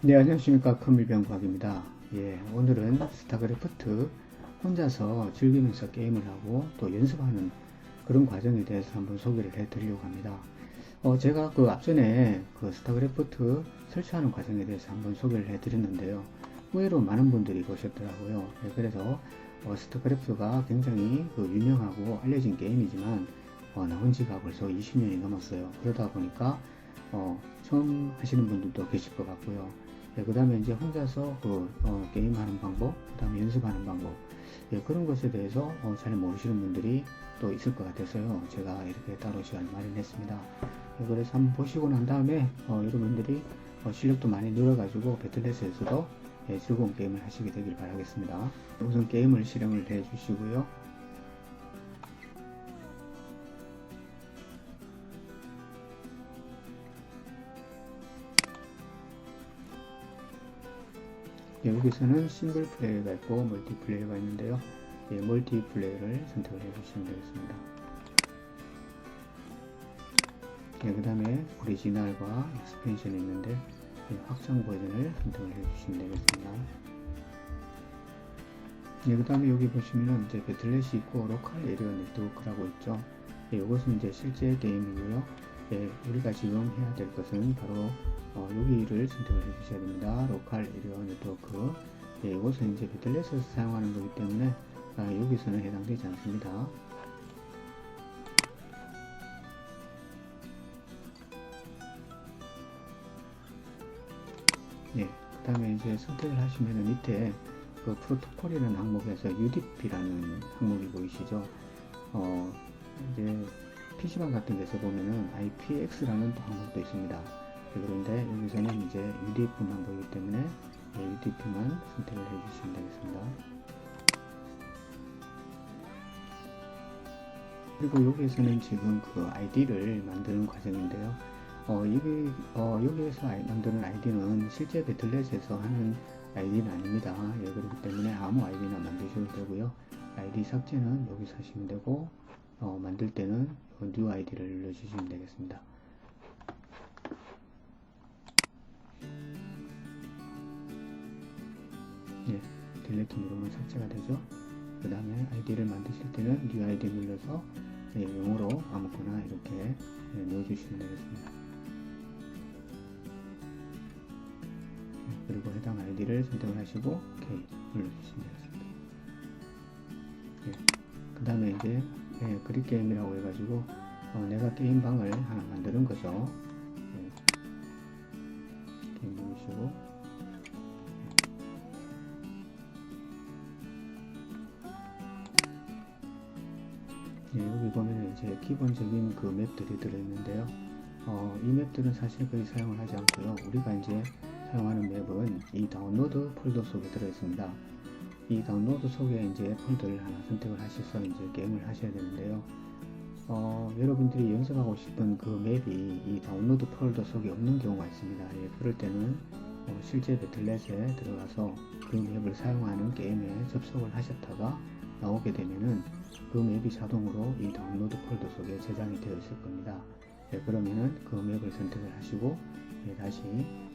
네, 안녕하십니까. 큰밀병과학입니다. 예, 오늘은 스타크래프트 혼자서 즐기면서 게임을 하고 또 연습하는 그런 과정에 대해서 한번 소개를 해 드리려고 합니다. 어, 제가 그 앞전에 그 스타크래프트 설치하는 과정에 대해서 한번 소개를 해 드렸는데요. 의외로 많은 분들이 보셨더라고요. 예, 그래서 어, 스타크래프트가 굉장히 그 유명하고 알려진 게임이지만 어, 나온 지가 벌써 20년이 넘었어요. 그러다 보니까 어, 처음 하시는 분들도 계실 것 같고요. 예, 그 다음에 이제 혼자서 그, 어, 게임하는 방법, 그 다음에 연습하는 방법, 예, 그런 것에 대해서 어, 잘 모르시는 분들이 또 있을 것 같아서요. 제가 이렇게 따로 시간을 마련했습니다. 예, 그래서 한번 보시고 난 다음에 어, 여러분들이 어, 실력도 많이 늘어가지고 배틀넷에서도 예, 즐거운 게임을 하시게 되길 바라겠습니다. 우선 게임을 실행을 해 주시고요. 예, 여기서는 싱글 플레이가 있고 멀티 플레이가 있는데요. 예, 멀티 플레이를 선택을 해주시면 되겠습니다. 예, 그 다음에 오리지널과 익스펜션이 있는데 예, 확장 버전을 선택을 해주시면 되겠습니다. 예, 그 다음에 여기 보시면은 이제 배틀넷이 있고 로컬 에리어 네트워크라고 있죠. 예, 이것은 이제 실제 게임이고요. 예, 우리가 지금 해야 될 것은 바로 어, 여기를 선택을 해주셔야 됩니다. 로컬 에리어 네트워크. 예, 이것은 이제 배틀넷에서 사용하는 거기 때문에 아, 여기서는 해당되지 않습니다. 예, 그 다음에 이제 선택을 하시면 밑에 그 프로토콜이라는 항목에서 UDP라는 항목이 보이시죠? 어, 이제 PC방 같은 데서 보면은 IPX라는 또 항목도 있습니다. 예, 그런데 여기서는 이제 UDP만 보이기 때문에 예, UDP만 선택을 해주시면 되겠습니다. 그리고 여기에서는 지금 그 아이디를 만드는 과정인데요. 어, 이게, 어, 여기에서 아이- 만드는 아이디는 실제 배틀넷에서 하는 아이디는 아닙니다. 예, 그렇기 때문에 아무 아이디나 만드셔도 되고요. 아이디 삭제는 여기서 하시면 되고, 어, 만들 때는 뉴 아이디를 눌러주시면 되겠습니다. 예, 딜레트 누르면 삭제가 되죠. 그 다음에 아이디를 만드실 때는 뉴 아이디 눌러서 예, 영어로 아무거나 이렇게 예, 넣어주시면 되겠습니다. 예, 그리고 해당 아이디를 선택을 하시고 OK 눌러주시면 되겠습니다. 예, 그 다음에 이제 예, 그립 게임이라고 해가지고 어, 내가 게임방을 하나 만드는 거죠. 예, 게임 누르시고 예, 여기 보면 이제 기본적인 그 맵들이 들어있는데요. 어, 이 맵들은 사실 거의 사용을 하지 않고요. 우리가 이제 사용하는 맵은 이 다운로드 폴더 속에 들어있습니다. 이 다운로드 속에 이제 폴더를 하나 선택을 하셔서 이제 게임을 하셔야 되는데요. 어, 여러분들이 연습하고 싶은 그 맵이 이 다운로드 폴더 속에 없는 경우가 있습니다. 예, 그럴 때는 어, 실제 배틀넷에 들어가서 그 맵을 사용하는 게임에 접속을 하셨다가 나오게 되면은 그 맵이 자동으로 이 다운로드 폴더 속에 저장이 되어 있을 겁니다. 예, 그러면은 그 맵을 선택을 하시고 예, 다시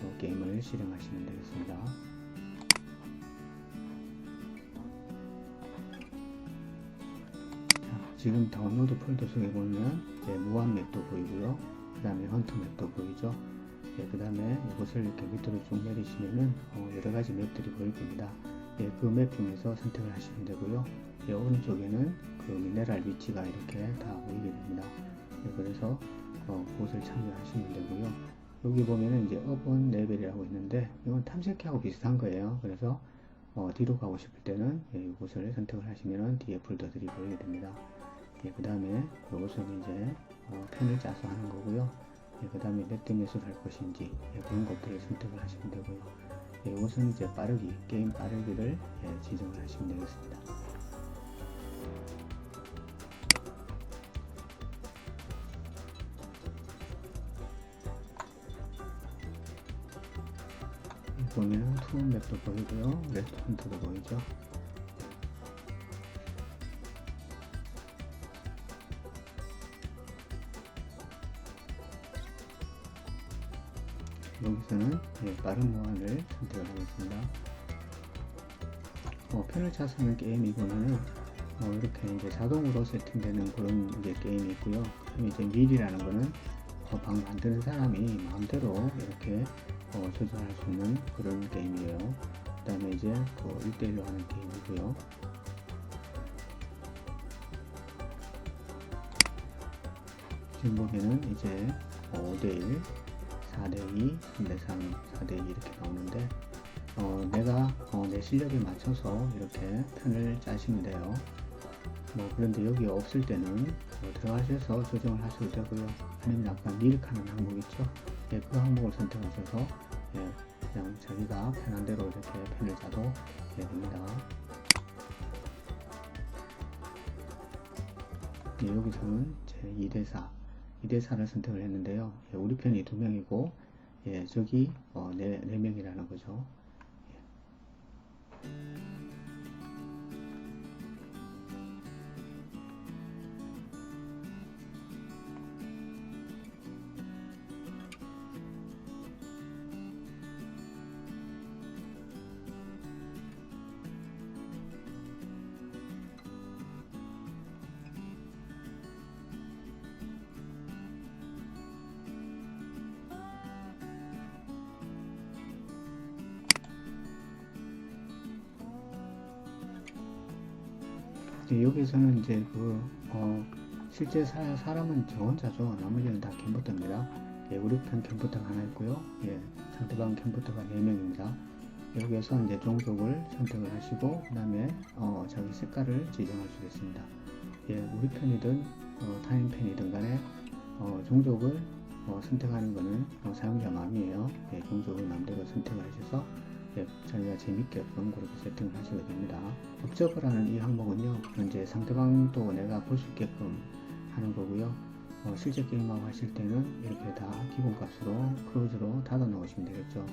또 게임을 실행하시면 되겠습니다. 지금 다운로드 폴더 속에 보면 이제 무한 맵도 보이고요. 그 다음에 헌터 맵도 보이죠. 예, 그 다음에 이것을 이렇게 밑으로 쭉 내리시면은 어, 여러 가지 맵들이 보일 겁니다. 예, 그 맵 중에서 선택을 하시면 되고요. 예, 오른쪽에는 그 미네랄 위치가 이렇게 다 보이게 됩니다. 예, 그래서 어, 그것을 참조하시면 되고요. 여기 보면은 이제 어본 레벨이라고 있는데 이건 탐색하고 비슷한 거예요. 그래서 어, 뒤로 가고 싶을 때는 예, 이곳을 선택을 하시면은 뒤에 폴더들이 보이게 됩니다. 예, 그 다음에 이것은 이제 어, 편을 짜서 하는 거고요. 예, 그 다음에 몇 대 몇을 할 것인지 예, 그런 것들을 선택을 하시면 되고요. 예, 이것은 이제 빠르기, 게임 빠르기를 예, 지정을 하시면 되겠습니다. 보면 투원 맵도 보이고요. 레스토랑트도 보이죠. 여기서는 예, 빠른 무한을 선택을 하겠습니다. 어, 편을 찾는 게임이 보면은 어, 이렇게 이제 자동으로 세팅되는 그런 이제 게임이 있고요. 그다음에 이제 밀이라는 거는 어, 방 만드는 사람이 마음대로 이렇게 어, 조절할 수 있는 그런 게임이에요. 그 다음에 이제 또 1대1로 하는 게임이고요. 지금 보면은 이제 5대1, 4대2, 3대3, 4대2 이렇게 나오는데 어, 내가 어, 내 실력에 맞춰서 이렇게 편을 짜시면 돼요. 뭐 그런데 여기 없을 때는 어, 들어가셔서 조정을 하셔도 되고요. 아니면 아까 밀카는 항목 있죠. 예, 그 항목을 선택하셔서 예, 그냥 자기가 편한 대로 이렇게 편을 짜도 예, 됩니다. 예, 여기서는 제 2대4, 2대4를 선택을 했는데요. 예, 우리 편이 두 명이고, 예, 저기 어, 네, 네 명이라는 거죠. 네, 여기서는 이제 그 어, 실제 사, 사람은 저 혼자죠. 나머지는 다 캠프터입니다. 예, 우리 편 캠프터가 하나 있고요. 예, 상대방 캠프터가 4명입니다. 여기에서 이제 종족을 선택을 하시고 그 다음에 어, 자기 색깔을 지정할 수 있습니다. 예, 우리 편이든 어, 타인 편이든 간에 어, 종족을 어, 선택하는 것은 어, 사용자 마음이에요. 예, 종족을 마음대로 선택을 하셔서 예, 자기가 재밌게끔 그렇게 세팅을 하시게 됩니다. 업저버라는 이 항목은요, 이제 상대방도 내가 볼 수 있게끔 하는 거고요. 어, 실제 게임하고 하실 때는 이렇게 다 기본값으로 크로즈로 닫아 놓으시면 되겠죠.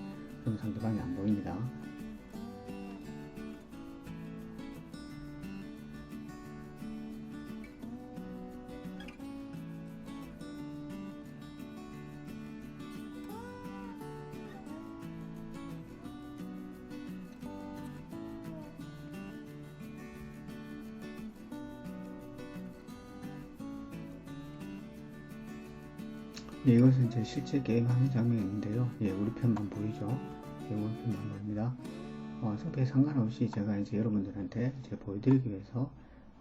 그럼 상대방이 안 보입니다. 예, 이것은 이제 실제 게임하는 장면인데요. 예, 우리 편만 보이죠? 예, 우리 편만 보입니다. 어, 성패에 상관없이 제가 이제 여러분들한테 이제 보여드리기 위해서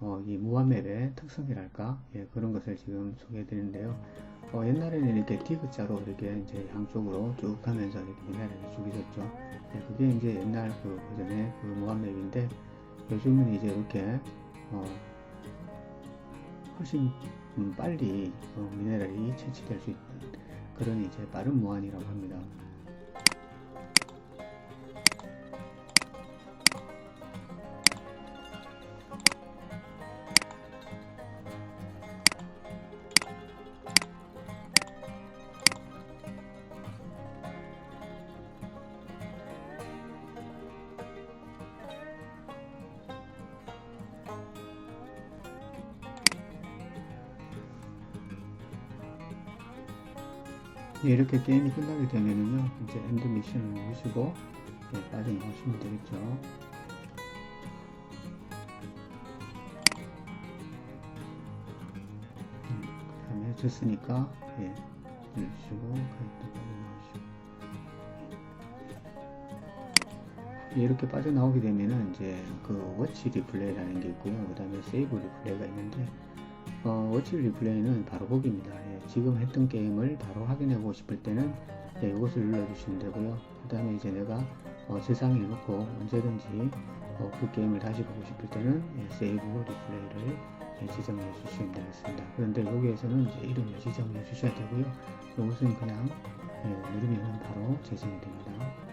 어, 이 무한맵의 특성이랄까 예, 그런 것을 지금 소개해 드리는데요. 어, 옛날에는 이렇게 디귿자로 이렇게 이제 양쪽으로 쭉 가면서 이렇게 미나리를 죽이셨죠. 예, 그게 이제 옛날 그 버전의 그 무한맵인데 요즘은 이제 이렇게 어, 훨씬 음, 빨리 어, 미네랄이 채취될 수 있는 그런 이제 빠른 무한이라고 합니다. 이렇게 게임이 끝나게 되면은요 이제 엔드 미션을 누르시고 예, 빠져나오시면 되겠죠. 음, 그 다음에 해줬으니까 예, 누르시고 가입도 빠져나오시고. 예, 이렇게 빠져나오게 되면은 이제 그 워치 리플레이라는 게 있고요. 그 다음에 세이브 리플레이가 있는데 어, 워치 리플레이는 바로 보기입니다. 예, 지금 했던 게임을 바로 확인해 보고 싶을 때는 예, 이것을 눌러주시면 되고요. 그 다음에 이제 내가 어, 저장해 놓고 언제든지 어, 그 게임을 다시 보고 싶을 때는 예, 세이브 리플레이를 예, 지정해 주시면 되겠습니다. 그런데 여기에서는 이제 이름을 지정해 주셔야 되고요. 이것은 그냥 예, 누르면 바로 제정이 됩니다.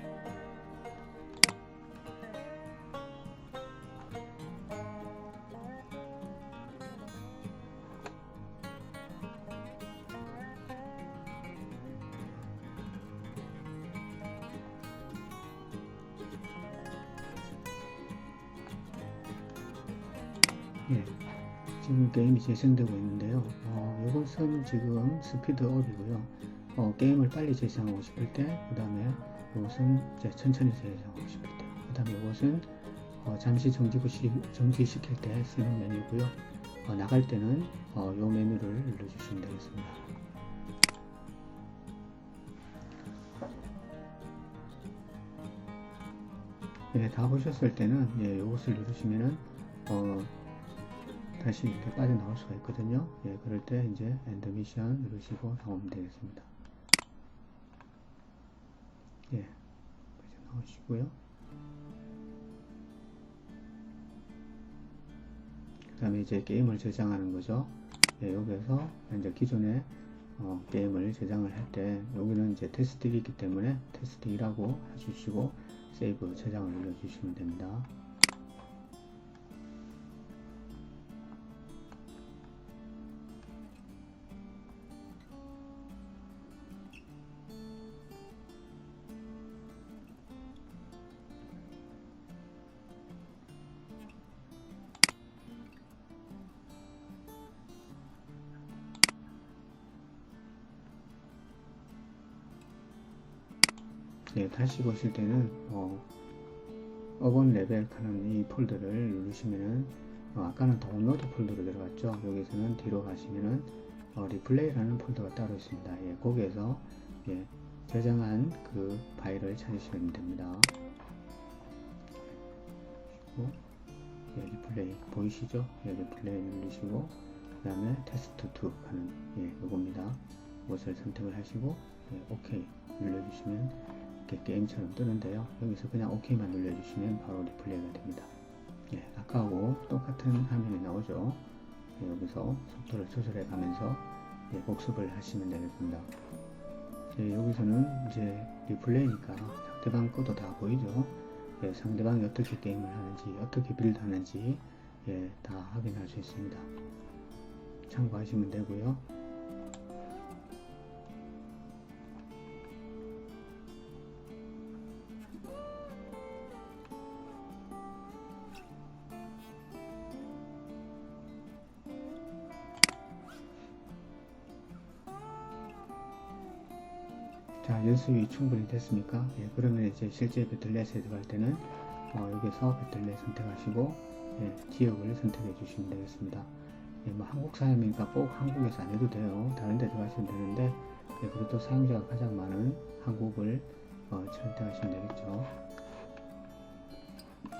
게임이 재생되고 있는데요. 어, 이것은 지금 스피드업이고요. 어, 게임을 빨리 재생하고 싶을 때, 그 다음에 이것은 천천히 재생하고 싶을 때, 그 다음에 이것은 어, 잠시 정지시, 정지시킬 때 쓰는 메뉴고요. 어, 나갈 때는 어, 이 메뉴를 눌러주시면 되겠습니다. 예, 다 보셨을 때는 예, 이것을 누르시면은 어, 다시 이렇게 빠져나올 수가 있거든요. 예, 그럴 때 이제 엔드 미션 누르시고 나오면 되겠습니다. 예, 빠져나오시고요. 그 다음에 이제 게임을 저장하는 거죠. 예, 여기서 이제 기존에 어, 게임을 저장을 할 때 여기는 이제 테스트 1이기 때문에 테스트 2라고 해주시고 세이브 저장을 눌러주시면 됩니다. 네, 다시 보실 때는 어, 어번 레벨 하는 이 폴더를 누르시면은 어, 아까는 다운로드 폴더로 들어갔죠. 여기서는 뒤로 가시면은 어, 리플레이라는 폴더가 따로 있습니다. 예, 거기에서 예, 저장한 그 파일을 찾으시면 됩니다. 그리고 예, 리플레이 보이시죠? 예, 리플레이 누르시고 그 다음에 테스트 2 하는 예, 요겁니다. 이것을 선택을 하시고 예, OK 눌러주시면 이렇게 게임처럼 뜨는데요. 여기서 그냥 OK만 눌러주시면 바로 리플레이가 됩니다. 예, 아까하고 똑같은 화면이 나오죠. 예, 여기서 속도를 조절해 가면서 예, 복습을 하시면 되겠습니다. 예, 여기서는 이제 리플레이니까 상대방 것도 다 보이죠. 예, 상대방이 어떻게 게임을 하는지, 어떻게 빌드 하는지 예, 다 확인할 수 있습니다. 참고하시면 되고요. 자, 연습이 충분히 됐습니까? 예, 그러면 이제 실제 배틀넷에 들어갈 때는 어, 여기서 배틀넷 선택하시고 예, 지역을 선택해 주시면 되겠습니다. 예, 뭐 한국 사람이니까 꼭 한국에서 안 해도 돼요. 다른 데 들어가시면 되는데 예, 그래도 사용자가 가장 많은 한국을 어, 선택하시면 되겠죠.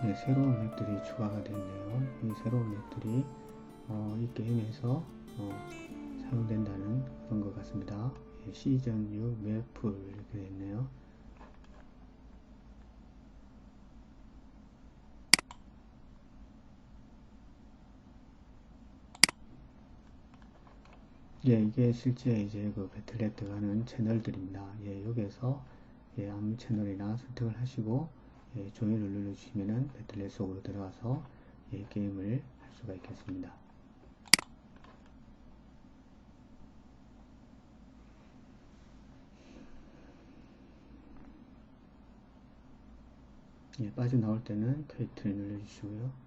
예, 새로운 맵들이 추가가 됐네요. 이 새로운 맵들이 어, 이 게임에서 어, 사용된다는 그런 것 같습니다. 시전 6 매프 이렇게 있네요. 예, 이게 실제 이제 그 배틀넷 들어가는 채널들입니다. 예, 여기에서 예, 아무 채널이나 선택을 하시고 예, 종이를 눌러주시면은 배틀넷 속으로 들어가서 예, 게임을 할 수가 있겠습니다. 예, 빠져나올 때는 퀘이트를 눌러주시고요.